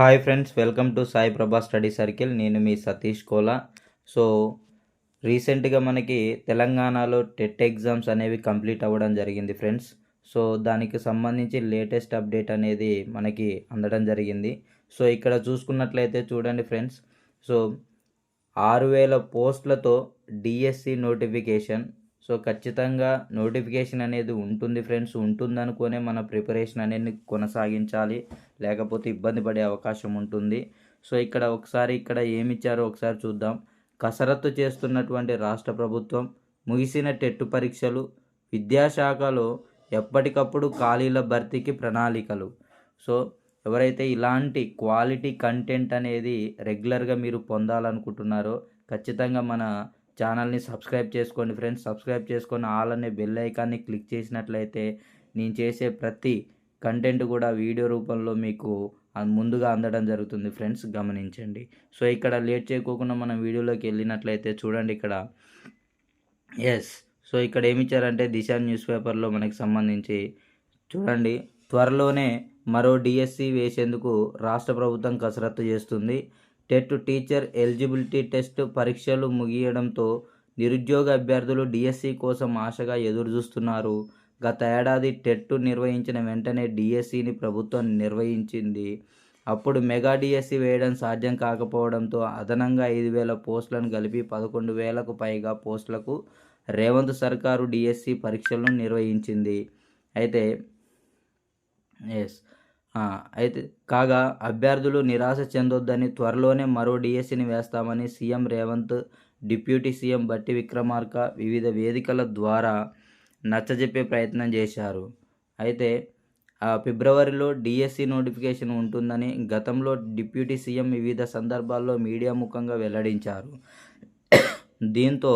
Hi friends welcome to Sai Prabha study circle. నేను మీ Satish Kola. So రీసెంట్గా మనకి తెలంగాణలో టెట్ ఎగ్జామ్స్ అనేవి కంప్లీట్ అవ్వడం జరిగింది ఫ్రెండ్స్. సో దానికి సంబంధించి లేటెస్ట్ అప్డేట్ అనేది మనకి అందడం జరిగింది. సో ఇక్కడ చూసుకున్నట్లయితే చూడండి ఫ్రెండ్స్. సో ఆరు వేల పోస్టులతో డిఎస్సి నోటిఫికేషన్ సో ఖచ్చితంగా నోటిఫికేషన్ అనేది ఉంటుంది ఫ్రెండ్స్ ఉంటుందనుకునే మన ప్రిపరేషన్ అనేది కొనసాగించాలి. లేకపోతే ఇబ్బంది పడే అవకాశం ఉంటుంది. సో ఇక్కడ ఒకసారి ఇక్కడ ఏమి ఇచ్చారో ఒకసారి చూద్దాం. కసరత్తు చేస్తున్నటువంటి రాష్ట్ర ప్రభుత్వం ముగిసిన టెట్టు పరీక్షలు విద్యాశాఖలో ఎప్పటికప్పుడు ఖాళీల భర్తీకి ప్రణాళికలు. సో ఎవరైతే ఇలాంటి క్వాలిటీ కంటెంట్ అనేది రెగ్యులర్గా మీరు పొందాలనుకుంటున్నారో ఖచ్చితంగా మన ఛానల్ని సబ్స్క్రైబ్ చేసుకోండి ఫ్రెండ్స్. సబ్స్క్రైబ్ చేసుకొని ఆల్ అనే బెల్ ఐకాన్ని క్లిక్ చేసినట్లయితే నేను చేసే ప్రతి కంటెంట్ కూడా వీడియో రూపంలో మీకు ముందుగా అందడం జరుగుతుంది ఫ్రెండ్స్. గమనించండి. సో ఇక్కడ లేట్ చేయకోకుండా మనం వీడియోలోకి వెళ్ళినట్లయితే చూడండి ఇక్కడ. ఎస్ సో ఇక్కడ ఏమి ఇచ్చారంటే దిశ న్యూస్ పేపర్లో మనకి సంబంధించి చూడండి. త్వరలోనే మరో డిఎస్సి వేసేందుకు రాష్ట్ర ప్రభుత్వం కసరత్తు చేస్తుంది. టెట్ టీచర్ ఎలిజిబిలిటీ టెస్ట్ పరీక్షలు ముగియడంతో నిరుద్యోగ అభ్యర్థులు డిఎస్సి కోసం ఆశగా ఎదురుచూస్తున్నారు. గత ఏడాది టెట్ నిర్వహించిన వెంటనే డిఎస్సిని ప్రభుత్వం నిర్వహించింది. అప్పుడు మెగా డిఎస్సి వేయడం సాధ్యం కాకపోవడంతో అదనంగా ఐదు వేల పోస్టులను కలిపి పదకొండు వేలకు పైగా పోస్టులకు రేవంత్ సర్కారు డిఎస్సి పరీక్షలను నిర్వహించింది. అయితే ఎస్ అయితే కాగా అభ్యర్థులు నిరాశ చెందొద్దని త్వరలోనే మరో డిఎస్సిని వేస్తామని సీఎం రేవంత్ డిప్యూటీ సీఎం బట్టి విక్రమార్క వివిధ వేదికల ద్వారా నచ్చజెప్పే ప్రయత్నం చేశారు. అయితే ఆ ఫిబ్రవరిలో డిఎస్సి నోటిఫికేషన్ ఉంటుందని గతంలో డిప్యూటీ సీఎం వివిధ సందర్భాల్లో మీడియా ముఖంగా వెల్లడించారు. దీంతో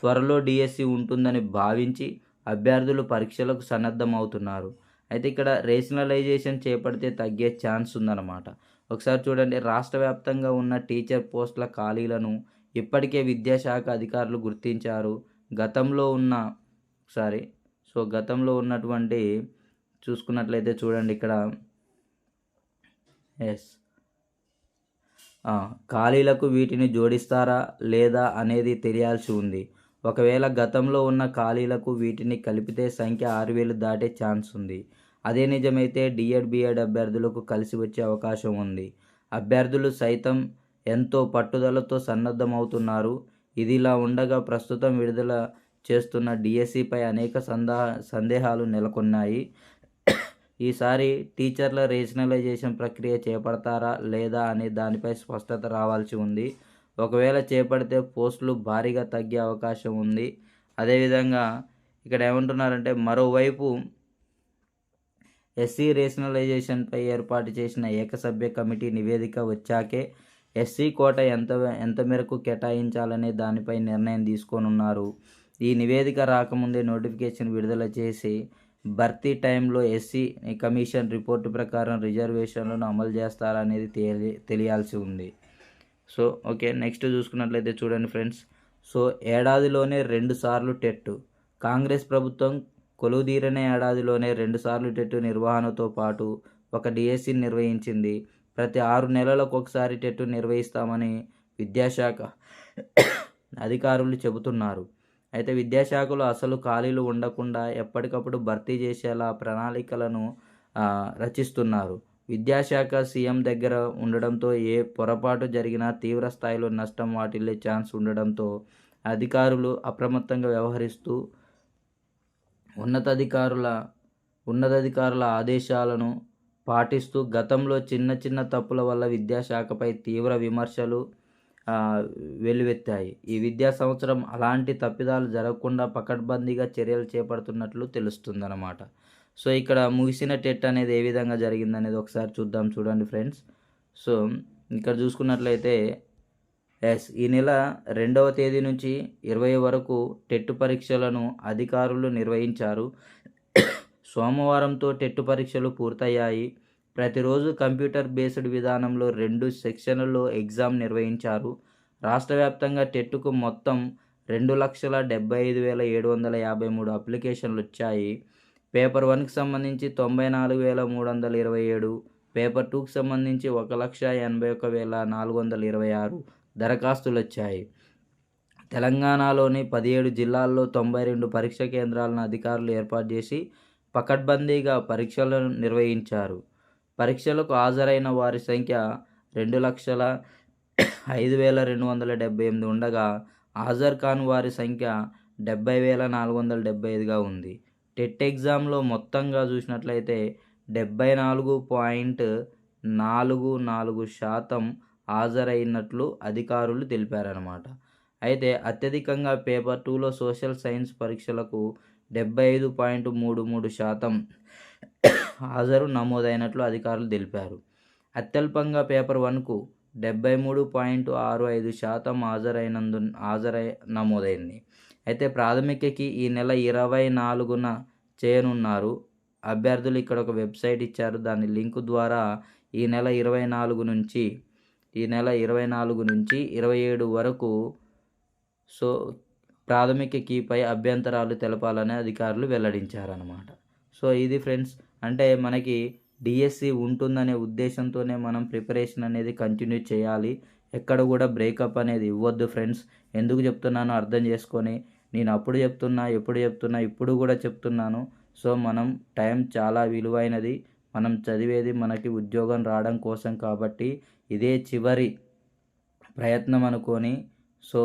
త్వరలో డిఎస్సి ఉంటుందని భావించి అభ్యర్థులు పరీక్షలకు సన్నద్ధమవుతున్నారు. అయితే ఇక్కడ రేషనలైజేషన్ చేపడితే తగ్గే ఛాన్స్ ఉందన్నమాట. ఒకసారి చూడండి రాష్ట్ర వ్యాప్తంగా ఉన్న టీచర్ పోస్టుల ఖాళీలను ఇప్పటికే విద్యాశాఖ అధికారులు గుర్తించారు. గతంలో ఉన్న సారీ సో గతంలో ఉన్నటువంటి చూసుకున్నట్లయితే చూడండి ఇక్కడ ఎస్ ఖాళీలకు వీటిని జోడిస్తారా లేదా అనేది తెలియాల్సి ఉంది. ఒకవేళ గతంలో ఉన్న ఖాళీలకు వీటిని కలిపితే సంఖ్య ఆరు వేలు దాటే ఛాన్స్ ఉంది. అదే నిజమైతే డిఎడ్ బిఎడ్ అభ్యర్థులకు కలిసి వచ్చే అవకాశం ఉంది. అభ్యర్థులు సైతం ఎంతో పట్టుదలతో సన్నద్ధమవుతున్నారు. ఇది ఇలా ఉండగా ప్రస్తుతం విడుదల చేస్తున్న డిఎస్సిపై అనేక సందా సందేహాలు నెలకొన్నాయి. ఈసారి టీచర్ల రేషనలైజేషన్ ప్రక్రియ చేపడతారా లేదా అనే దానిపై స్పష్టత రావాల్సి ఉంది. ఒకవేళ చేపడితే పోస్టులు భారీగా తగ్గే అవకాశం ఉంది. అదేవిధంగా ఇక్కడ ఏమంటున్నారంటే మరోవైపు ఎస్సీ రేషనలైజేషన్పై ఏర్పాటు చేసిన ఏకసభ్య కమిటీ నివేదిక వచ్చాకే ఎస్సీ కోట ఎంత ఎంత మేరకు కేటాయించాలనే దానిపై నిర్ణయం తీసుకోనున్నారు. ఈ నివేదిక రాకముందే నోటిఫికేషన్ విడుదల చేసి భర్తీ టైంలో ఎస్సీ కమిషన్ రిపోర్టు ప్రకారం రిజర్వేషన్లను అమలు చేస్తారనేది తెలియాల్సి ఉంది. సో ఓకే నెక్స్ట్ చూసుకున్నట్లయితే చూడండి ఫ్రెండ్స్. సో ఏడాదిలోనే రెండు సార్లు టెట్ కాంగ్రెస్ ప్రభుత్వం కొలువుదీరనే ఏడాదిలోనే రెండుసార్లు టెట్టు టెట్ నిర్వహణతో పాటు ఒక డిఎస్సిని నిర్వహించింది. ప్రతి ఆరు నెలలకు ఒకసారి టెట్ నిర్వహిస్తామని విద్యాశాఖ అధికారులు చెబుతున్నారు. అయితే విద్యాశాఖలో అసలు ఖాళీలు ఉండకుండా ఎప్పటికప్పుడు భర్తీ చేసేలా ప్రణాళికలను రచిస్తున్నారు. విద్యాశాఖ సీఎం దగ్గర ఉండడంతో ఏ పొరపాటు జరిగినా తీవ్ర స్థాయిలో నష్టం వాటిల్లే ఛాన్స్ ఉండడంతో అధికారులు అప్రమత్తంగా వ్యవహరిస్తూ ఉన్నతాధికారుల ఉన్నతాధికారుల ఆదేశాలను పాటిస్తూ గతంలో చిన్న చిన్న తప్పుల వల్ల విద్యాశాఖపై తీవ్ర విమర్శలు వెల్లువెత్తాయి. ఈ విద్యా సంవత్సరం అలాంటి తప్పిదాలు జరగకుండా పకడ్బందీగా చర్యలు చేపడుతున్నట్లు తెలుస్తుందన్నమాట. సో ఇక్కడ ముగిసిన టెట్ అనేది ఏ విధంగా జరిగిందనేది ఒకసారి చూద్దాం చూడండి ఫ్రెండ్స్. సో ఇక్కడ చూసుకున్నట్లయితే ఎస్ ఈ నెల రెండవ తేదీ నుంచి ఇరవై వరకు టెట్ పరీక్షలను అధికారులు నిర్వహించారు. సోమవారంతో టెట్ పరీక్షలు పూర్తయ్యాయి. ప్రతిరోజు కంప్యూటర్ బేస్డ్ విధానంలో రెండు సెక్షన్లలో ఎగ్జామ్ నిర్వహించారు. రాష్ట్ర వ్యాప్తంగా టెట్కు మొత్తం రెండు లక్షల డెబ్బై ఐదు వేల ఏడు వందల యాభై మూడు అప్లికేషన్లు వచ్చాయి. పేపర్ వన్కి సంబంధించి తొంభై నాలుగు వేల మూడు వందల ఇరవై ఏడు పేపర్ టూకి సంబంధించి ఒక లక్ష ఎనభై ఒక వేల నాలుగు వందల ఇరవై ఆరు దరఖాస్తులు వచ్చాయి తెలంగాణలోని పదిహేడు జిల్లాల్లో తొంభై రెండు పరీక్ష కేంద్రాలను అధికారులు ఏర్పాటు చేసి పకడ్బందీగా పరీక్షలను నిర్వహించారు. పరీక్షలకు హాజరైన వారి సంఖ్య రెండు లక్షల ఐదు వేల రెండు వందల డెబ్బై ఎనిమిది ఉండగా హాజరు కాని వారి సంఖ్య డెబ్బై వేల నాలుగు వందల డెబ్బై ఐదుగా ఉంది. టెట్ ఎగ్జామ్లో మొత్తంగా చూసినట్లయితే డెబ్బై నాలుగు పాయింట్ నాలుగు నాలుగు శాతం హాజరైనట్లు అధికారులు తెలిపారన్నమాట. అయితే అత్యధికంగా పేపర్ టూలో సోషల్ సైన్స్ పరీక్షలకు డెబ్బై ఐదు పాయింట్ మూడు మూడు శాతం హాజరు నమోదైనట్లు అధికారులు తెలిపారు. అత్యల్పంగా పేపర్ వన్కు డెబ్బై మూడు పాయింట్ ఆరు ఐదు శాతం హాజరైనందు హాజరై నమోదైంది. అయితే ప్రాథమికకి ఈ నెల ఇరవై నాలుగున చేయనున్నారు. అభ్యర్థులు ఇక్కడ ఒక వెబ్సైట్ ఇచ్చారు. దాని లింక్ ద్వారా ఈ నెల ఇరవై నాలుగు నుంచి ఈ నెల ఇరవై నాలుగు నుంచి ఇరవై ఏడు వరకు సో ప్రాథమిక కీపై అభ్యంతరాలు తెలపాలని అధికారులు వెల్లడించారనమాట సో ఇది ఫ్రెండ్స్ అంటే మనకి డిఎస్సి ఉంటుందనే ఉద్దేశంతోనే మనం ప్రిపరేషన్ అనేది కంటిన్యూ చేయాలి. ఎక్కడ కూడా బ్రేకప్ అనేది ఇవ్వద్దు ఫ్రెండ్స్. ఎందుకు చెప్తున్నానో అర్థం చేసుకొని నేను అప్పుడు చెప్తున్నా ఎప్పుడు చెప్తున్నా ఇప్పుడు కూడా చెప్తున్నాను. సో మనం టైం చాలా విలువైనది. మనం చదివేది మనకి ఉద్యోగం రావడం కోసం కాబట్టి ఇదే చివరి ప్రయత్నం అనుకొని సో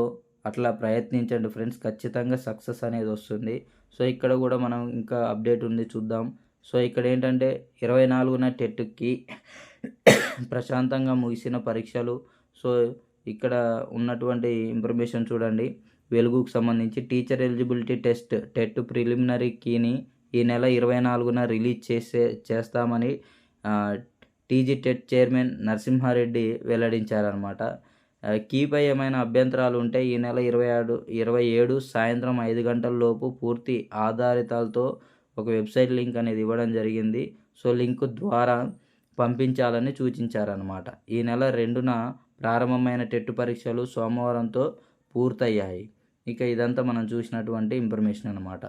అట్లా ప్రయత్నించండి ఫ్రెండ్స్. ఖచ్చితంగా సక్సెస్ అనేది వస్తుంది. సో ఇక్కడ కూడా మనం ఇంకా అప్డేట్ ఉంది చూద్దాం. సో ఇక్కడ ఏంటంటే ఇరవై నాలుగున టెట్కి ప్రశాంతంగా ముగిసిన పరీక్షలు. సో ఇక్కడ ఉన్నటువంటి ఇన్ఫర్మేషన్ చూడండి. వెలుగుకు సంబంధించి teacher eligibility test TET preliminary కీని ఈ నెల ఇరవై నాలుగున రిలీజ్ చేసే చేస్తామని టీజీ టెట్ చైర్మన్ నరసింహారెడ్డి వెల్లడించారనమాట కీపై ఏమైనా అభ్యంతరాలు ఉంటే ఈ నెల ఇరవై ఆడు ఇరవై ఏడు సాయంత్రం ఐదు గంటల లోపు పూర్తి ఆధారితాలతో ఒక వెబ్సైట్ లింక్ అనేది ఇవ్వడం జరిగింది. సో లింక్ ద్వారా పంపించాలని సూచించారనమాట ఈ నెల రెండున ప్రారంభమైన టెట్ పరీక్షలు సోమవారంతో పూర్తయ్యాయి. ఇక ఇదంతా మనం చూసినటువంటి ఇన్ఫర్మేషన్ అనమాట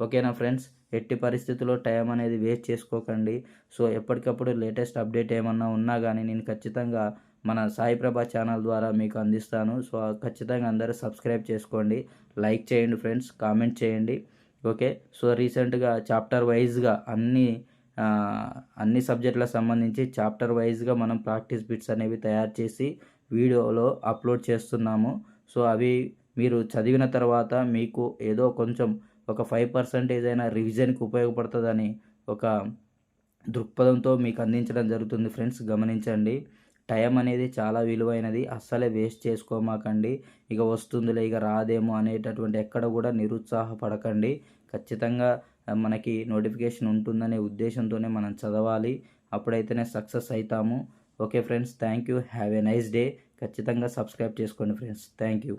ఓకేనా ఫ్రెండ్స్ ఎట్టి పరిస్థితుల్లో టైం అనేది వేస్ట్ చేసుకోకండి. సో ఎప్పటికప్పుడు లేటెస్ట్ అప్డేట్ ఏమన్నా ఉన్నా కానీ నేను ఖచ్చితంగా మన సాయిప్రభా ఛానల్ ద్వారా మీకు అందిస్తాను. సో ఖచ్చితంగా అందరూ సబ్స్క్రైబ్ చేసుకోండి. లైక్ చేయండి ఫ్రెండ్స్ కామెంట్ చేయండి. ఓకే సో రీసెంట్గా చాప్టర్ వైజ్గా అన్ని అన్ని సబ్జెక్టులకు సంబంధించి చాప్టర్ వైజ్గా మనం ప్రాక్టీస్ బిట్స్ అనేవి తయారు చేసి వీడియోలో అప్లోడ్ చేస్తున్నాము. సో అవి మీరు చదివిన తర్వాత మీకు ఏదో కొంచెం ఒక ఫైవ్ పర్సెంటేజ్ అయినా రివిజన్కి ఉపయోగపడుతుందని ఒక దృక్పథంతో మీకు అందించడం జరుగుతుంది ఫ్రెండ్స్ గమనించండి. టైం అనేది చాలా విలువైనది. అస్సలే వేస్ట్ చేసుకోమాకండి. ఇక వస్తుందిలే ఇక రాదేమో అనేటటువంటి ఎక్కడ కూడా నిరుత్సాహపడకండి. ఖచ్చితంగా మనకి నోటిఫికేషన్ ఉంటుందనే ఉద్దేశంతోనే మనం చదవాలి. అప్పుడైతేనే సక్సెస్ అవుతాము okay friends thank you have a nice day ఖచ్చితంగా సబ్స్క్రైబ్ చేసుకోండి ఫ్రెండ్స్ థ్యాంక్ యూ